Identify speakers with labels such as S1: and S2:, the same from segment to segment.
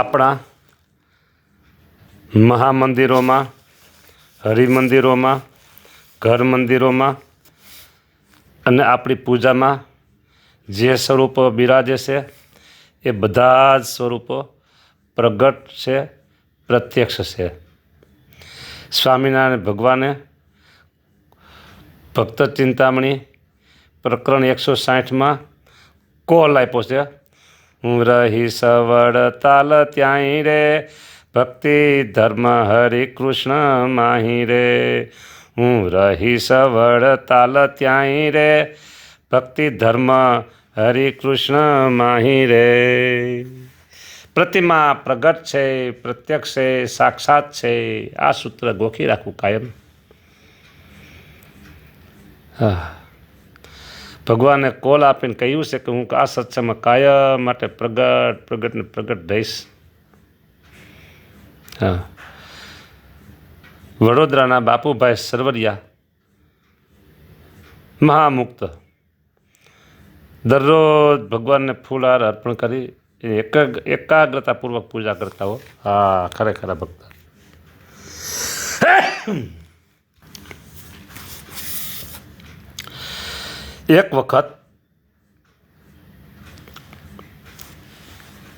S1: આપણા મહામંદિરોમાં, હરિમંદિરોમાં ઘર મંદિરોમાં અને આપણી પૂજામાં જે સ્વરૂપો બિરાજે છે, એ બધા જ સ્વરૂપો પ્રગટ છે, પ્રત્યક્ષ છે. સ્વામિનારાયણ ભગવાને ભક્ત ચિંતામણી પ્રકરણ એકસો સાઠમાં કોલ આપ્યો છે હું રહી સવડ તાલ ત્યાંય રે. ભક્તિ, ધર્મ, હરિ કૃષ્ણ માહી રે. હું રહી સવડ તાલ ત્યાંય રે. ભક્તિ, ધર્મ, હરિ કૃષ્ણ માહી રે. પ્રતિમા પ્રગટ છે, પ્રત્યક્ષ છે, સાક્ષાત છે. આ સૂત્ર ગોખી રાખવું કાયમ. હા. ભગવાને કોલ આપીને કહ્યું છે કે હું આ સત્સંગમાં કાયમ માટે પ્રગટ પ્રગટ ને પ્રગટ રહીશ. હા. વડોદરાના બાપુભાઈ સરવરિયા, મહામુક્ત. દરરોજ ભગવાનને ફૂલહાર અર્પણ કરી એક, એકાગ્રતાપૂર્વક પૂજા કરતા હો હા, ખરેખર ભક્ત. એક વખત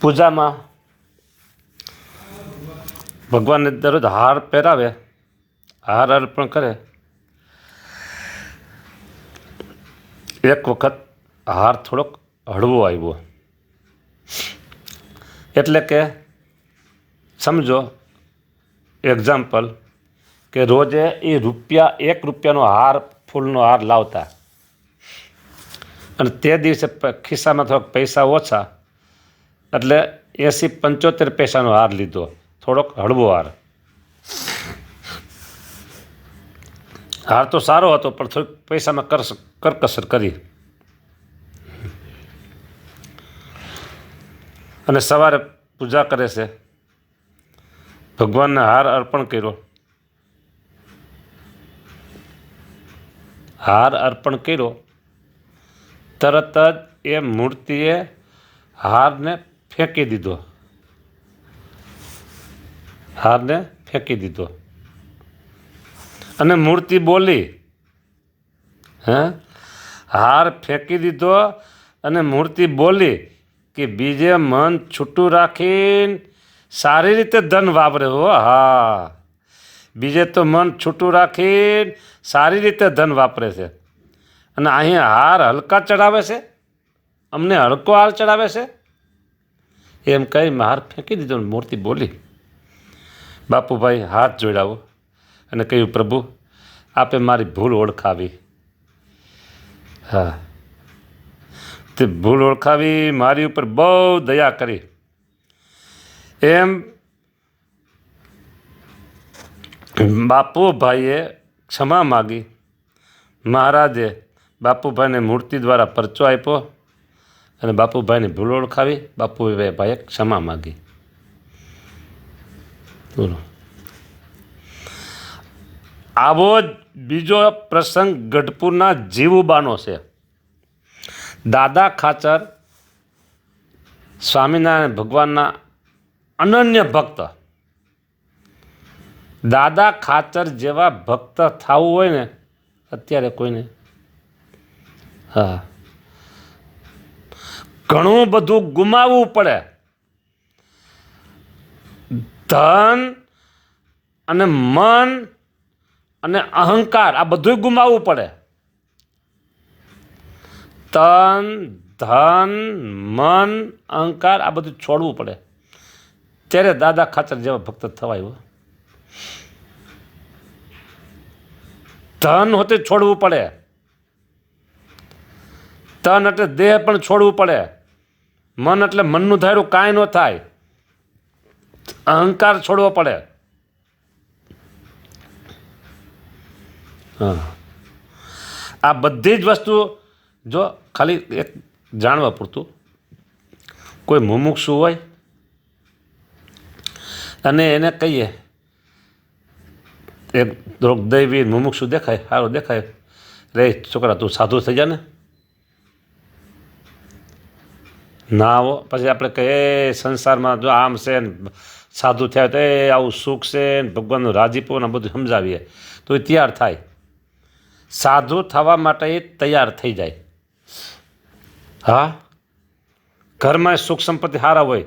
S1: પૂજામાં ભગવાનને દરરોજ હાર પહેરાવે, હાર અર્પણ કરે. એક વખત હાર થોડોક હળવો આવ્યો. એટલે કે સમજો એક્ઝામ્પલ કે રોજે એ રૂપિયા, એક રૂપિયાનો હાર, ફૂલનો હાર લાવતા. અને તે દિવસે ખિસ્સામાં થોડાક પૈસા ઓછા. એટલે એંસી પંચોતેર પૈસાનો હાર લીધો. થોડોક હળવો હાર. હાર તો સારો હતો, પણ થોડીક પૈસામાં કર કરકસર કરી. અને સવારે પૂજા કરે છે. ભગવાનને હાર અર્પણ કર્યો. હાર અર્પણ કર્યો. તરત જ એ મૂર્તિએ હારને ફેંકી દીધો. હારને ફેંકી દીધો. અને મૂર્તિ બોલી, હે? હાર ફેંકી દીધો અને મૂર્તિ બોલી કે બીજે મન છૂટું રાખીને સારી રીતે ધન વાપરે હો, હા. બીજે તો મન છૂટું રાખીને સારી રીતે ધન વાપરે છે. અને અહીં હાર હલકા ચડાવે છે. અમને હલકો હાર ચડાવે છે. એમ કહી હાર ફેંકી દીધો મૂર્તિ બોલી, બાપુભાઈ, હાથ જોડાવો. અને કહ્યું, પ્રભુ, આપે મારી ભૂલ ઓળખાવી. હા. તે ભૂલ ઓળખાવી મારી ઉપર બહુ દયા કરી. એમ બાપુભાઈએ ક્ષમા માગી. મહારાજે બાપુભાઈને મૂર્તિ દ્વારા પરચો આપ્યો અને બાપુભાઈની ભૂલ ઓળખાવી. ભાઈએ ક્ષમા માગી. બોલો. આવો જ બીજો પ્રસંગ ગઢપુરના જીવુબાનો છે. દાદા ખાચર, સ્વામિનારાયણ ભગવાનના અનન્ય ભક્ત. દાદા ખાચર જેવા ભક્ત થવું હોય ને, અત્યારે કોઈને હા. ઘણું બધું ગુમાવવું પડે. ધન અને મન અને અહંકાર, આ બધું ગુમાવવું પડે. તન, ધન, મન, અહંકાર, આ બધું છોડવું પડે. ત્યારે દાદા ખાચર જેવા ભક્ત થવાય ધન હોતે છોડવું પડે. તન એટલે દેહ પણ છોડવું પડે. મન એટલે મનનું ધાર્યું કાંઈ ન થાય. અહંકાર છોડવો પડે. હા. આ બધી જ વસ્તુ જો ખાલી એક જાણવા પૂરતું. કોઈ મુમુક્ષુ હોય અને એને કહીએ, એક દૈવી મુમુક્ષુ દેખાય, સારું દેખાય. રે છોકરા, તું સાધુ થઈ જા ને. ના પછી આપણે કહીએ સંસારમાં જો આમ છે ને, સાધુ થયા તો એ આવું સુખ છે ને, ભગવાનનું રાજીપો ને બધું સમજાવીએ. તો એ તૈયાર થાય. સાધુ થવા માટે એ તૈયાર થઈ જાય. હા? ઘરમાં સુખ સંપત્તિ સારા હોય,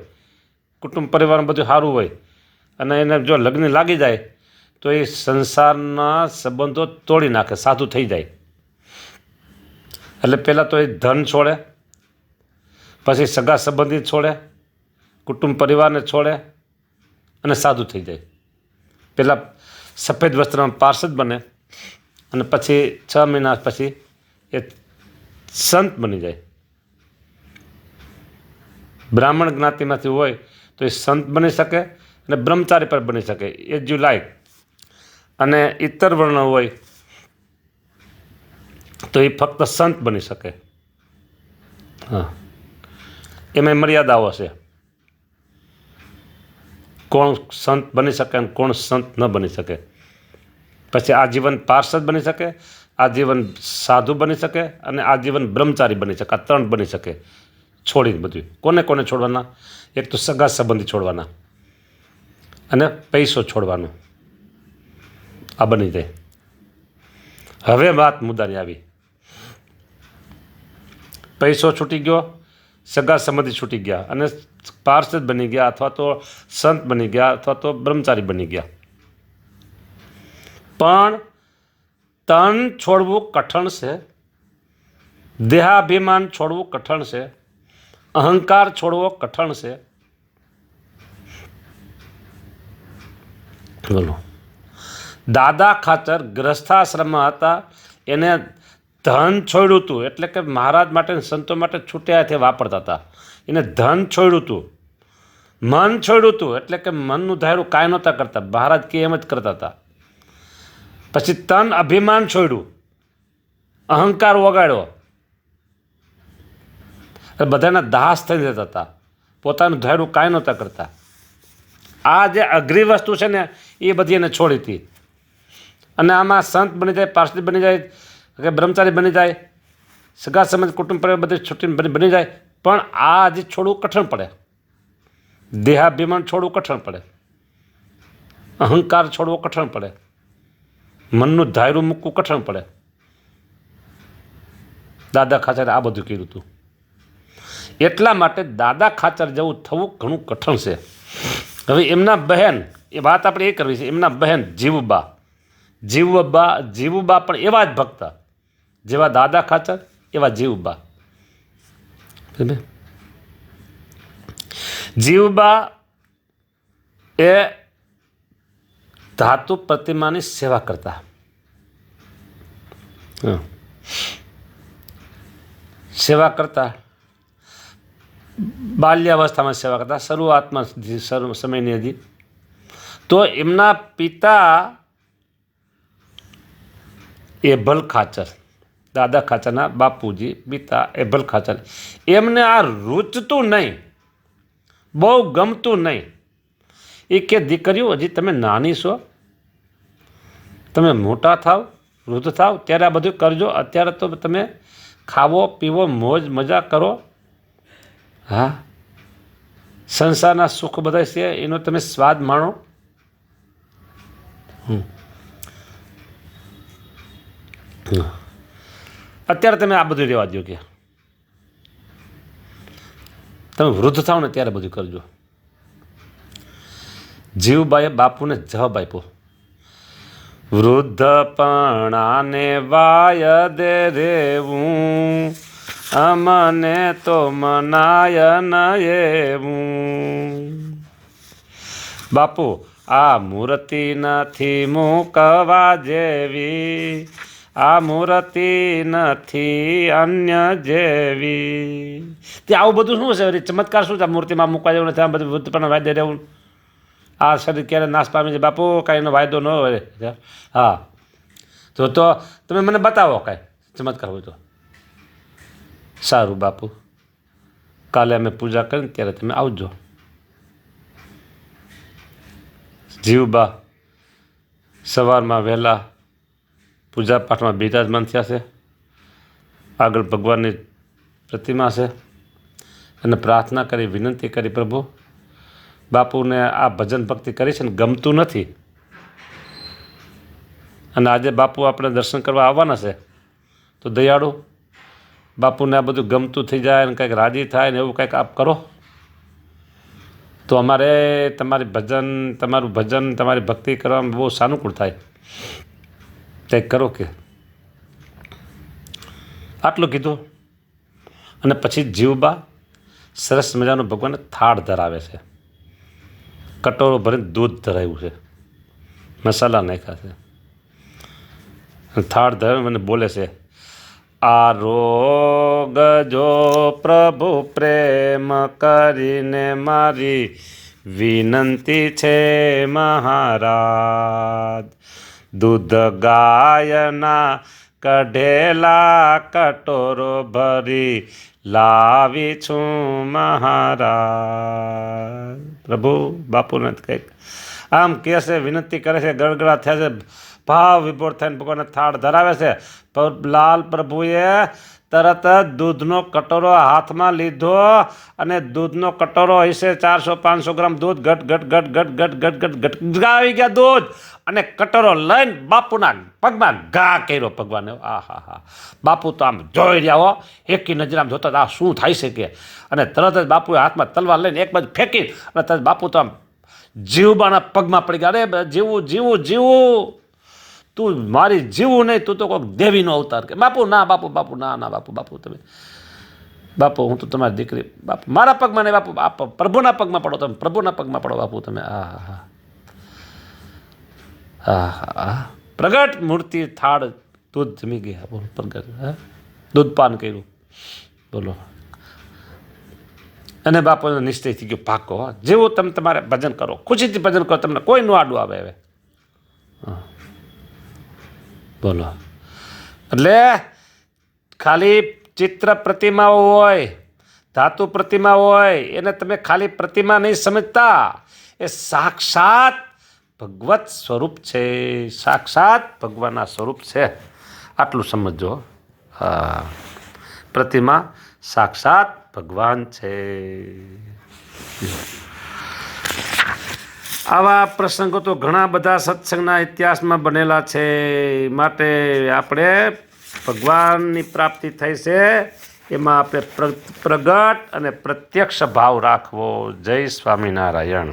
S1: કુટુંબ પરિવારમાં બધું સારું હોય, અને એને જો લગ્ન લાગી જાય, તો એ સંસારના સંબંધો તોડી નાખે, સાધુ થઈ જાય. એટલે પહેલાં તો એ ધન છોડે પછી સગા સંબંધી છોડે, કુટુંબ પરિવારને છોડે અને સાદું થઈ જાય. પહેલાં સફેદ વસ્ત્રમાં પાર્ષદ બને અને પછી છ મહિના પછી એ સંત બની જાય. બ્રાહ્મણ જ્ઞાતિમાંથી હોય તો એ સંત બની શકે અને બ્રહ્મચારી પર બની શકે. એ જ યુ લાઈક અને ઇતર વર્ણ હોય તો એ ફક્ત સંત બની શકે. હા. એમાં મર્યાદાઓ છે. કોણ સંત બની શકે અને કોણ સંત ન બની શકે. પછી આજીવન પાર્ષદ બની શકે આજીવન સાધુ બની શકે અને આજીવન બ્રહ્મચારી બની શકે, આ ત્રણ બની શકે. છોડીને બધું. કોને કોને છોડવાના? એક તો સગા સંબંધી છોડવાના અને પૈસો છોડવાનો. આ બની જાય. હવે વાત મુદ્દાની આવી. પૈસો છૂટી ગયો સગા સંબંધી છૂટી ગયા અને પાર્ષદ બની ગયા અથવા તો સંત બની ગયા અથવા તો બ્રહ્મચારી બની ગયા. પણ તન છોડવું કઠણ છે, દેહાભિમાન છોડવું કઠણ છે, અહંકાર છોડવો કઠણ છે. બોલો. દાદા ખાતર ગ્રસ્થાશ્રમમાં હતા, એને ધન છોડ્યું હતું એટલે કે મહારાજ માટે સંતો માટે છૂટ્યા હાથે વાપરતા હતા. એને ધન છોડ્યું હતું મન છોડ્યું હતું એટલે કે મનનું ધાર્યું કાંઈ નહોતા કરતા, મહારાજ કે એમ જ કરતા હતા. પછી તન અભિમાન છોડ્યું. અહંકાર વગાડ્યો. એટલે બધાના દાસ થઈ જતા હતા. પોતાનું ધાર્યું કાંઈ નહોતા કરતા. આ જે અઘરી વસ્તુ છે ને, એ બધી એને છોડી હતી. અને આમાં સંત બની જાય, પાર્ષદ બની જાય કે બ્રહ્મચારી બની જાય, સગા સમાજ કુટુંબ પરિવાર બધી છૂટીને બની બની જાય, પણ આ જે છોડવું કઠણ પડે. દેહાભિમાન છોડવું કઠણ પડે. અહંકાર છોડવો કઠણ પડે. મનનું ધાયરું મૂકવું કઠણ પડે. દાદા ખાચરે આ બધું કર્યું હતું એટલા માટે દાદા ખાચર જેવું થવું ઘણું કઠણ છે. હવે એમના બહેન, એ વાત આપણે એ કરવી છે, એમના બહેન જીવબા. જીવબા જીવબા પણ એવા જ ભક્ત. જેવા દાદા ખાચર એવા જીવબા? જીવબા એ ધાતુ પ્રતિમાની સેવા કરતા. સેવા કરતા. બાલ્યાવસ્થામાં સેવા કરતા, શરૂઆતમાં સમયની હતી તો એમના પિતા એ ભલ ખાચર દાદા ખાચાના બાપુજી, પિતા એભલ ખાચર. એમને આ રૂચતું નહીં, બહુ ગમતું નહીં. એ કે, દીકરીઓ, હજી તમે નાની છો? તમે મોટા થાવ, વૃદ્ધ થાવ, ત્યારે આ બધું કરજો. અત્યારે તો તમે ખાવો, પીવો, મોજ, મજા કરો. હા. સંસારના સુખ બધા છે, એનો તમે સ્વાદ માણો. હમ. અત્યારે તમે આ બધું રહેવા દો કે. તમે વૃદ્ધ થાવ ને ત્યારે બધું કરજો. જીવભાઈ બાપુને જવાબ આપ્યો. વૃદ્ધપણાને વાય દે રેવું, અમને તો મનાય ન બાપુ, આ મૂર્તિ નથી મૂકવા જેવી. આ મૂર્તિ નથી, અન્ય જેવી. તે આવું બધું શું છે? ચમત્કાર શું છે આ મૂર્તિમાં? મૂકવા જવું નથી. આ બધું વૃદ્ધ પણ વાદ્ય રહેવું. આ શરીર ક્યારે નાશ પામી છે? બાપુ, કાંઈ એનો વાયદો ન હોય. હા. તો તો તમે મને બતાવો કાંઈ. ચમત્કાર હોય તો. સારું બાપુ. કાલે અમે પૂજા કરીને ત્યારે તમે આવજો. જીવબા, સવારમાં વહેલા પૂજા પાઠમાં બિરાજમાન થયા છે. આગળ ભગવાનની પ્રતિમા છે અને પ્રાર્થના કરી, વિનંતી કરી, પ્રભુ, બાપુને આ ભજન ભક્તિ કરી છે ને ગમતું નથી. અને આજે બાપુ આપણે દર્શન કરવા આવવાના છે. તો દયાળુ, બાપુને આ બધું ગમતું થઈ જાય અને કંઈક રાજી થાય ને એવું કંઈક આપ કરો. તો અમારે તમારી ભજન, તમારું ભજન, તમારી ભક્તિ કરવામાં બહુ સાનુકૂળ થાય. કંઈક કરો કે. આટલું કીધું. અને પછી જીવબા સરસ મજાનો ભગવાનને થાળ ધરાવે છે. કટોરો ભરીને દૂધ ધરાવ્યું છે. મસાલા નાખ્યા છે. થાળ ધરાવે મને બોલે છે આરોગજો પ્રભુ પ્રેમ કરીને મારી વિનંતી છે મહારાજ દૂધ ગાયના કઢેલા કટોરો ભરી લાવી છું મહારાજ. પ્રભુ, બાપુને કંઈક આમ કહે છે, વિનંતી કરે છે ગળગળા થયા છે, ભાવ વિભોર થઈને ભગવાનને થાળ ધરાવે છે. લાલ પ્રભુએ તરત જ દૂધનો કટોરો હાથમાં લીધો અને દૂધનો કટોરો હશે ચારસો, પાંચસો ગ્રામ દૂધ. ઘટ ઘટ ઘટ ઘટ ઘટ ઘટ ઘટ ઘટ આવી ગયા દૂધ. અને કટોરો લઈને બાપુના પગમાં ઘા કર્યો ભગવાને. આ હા. હા બાપુ તો આમ જોઈ રહ્યા હો. એકી નજર આમ જોતા આ શું થાય છે કે? અને તરત જ બાપુએ હાથમાં તલવાર લઈને એક બાજુ ફેંકી અને તરત બાપુ તો આમ જીવબાના પગમાં પડી ગયા. અરે, જીવું જીવું જીવું. તું મારી જીવું નહીં, તું તો કોઈક દેવીનો અવતાર કે, બાપુ ના, બાપુ બાપુ, ના ના, બાપુ બાપુ, તમે, બાપુ, હું તો તમારી દીકરી, બાપુ, મારા પગમાં નહીં, બાપુ આપ પ્રભુના પગમાં પડો તમે, પ્રભુના પગમાં પડો, બાપુ, તમે, આ હા હા હા હા પ્રગટ મૂર્તિ થાળ દૂધ જમી ગયા, બોલો, પ્રગટ, હા? દૂધ પાન કર્યું, બોલો. અને બાપુનો નિશ્ચય થઈ ગયો, પાકો, હા. જેવું તમે તમારે ભજન કરો, ખુશીથી ભજન કરો, તમને કોઈ નું આડું આવે હવે. બોલો. એટલે ખાલી ચિત્ર પ્રતિમાઓ હોય, ધાતુ પ્રતિમા હોય, એને તમે ખાલી પ્રતિમા નહીં સમજતા. એ સાક્ષાત ભગવત સ્વરૂપ છે. સાક્ષાત ભગવાનના સ્વરૂપ છે. આટલું સમજો પ્રતિમા સાક્ષાત ભગવાન છે. આવા પ્રસંગો તો ઘણા બધા સત્સંગના ઇતિહાસમાં બનેલા છે. માટે આપણે ભગવાનની પ્રાપ્તિ થઈ છે. એમાં આપણે પ્રગટ અને પ્રત્યક્ષ ભાવ રાખવો. જય સ્વામિનારાયણ.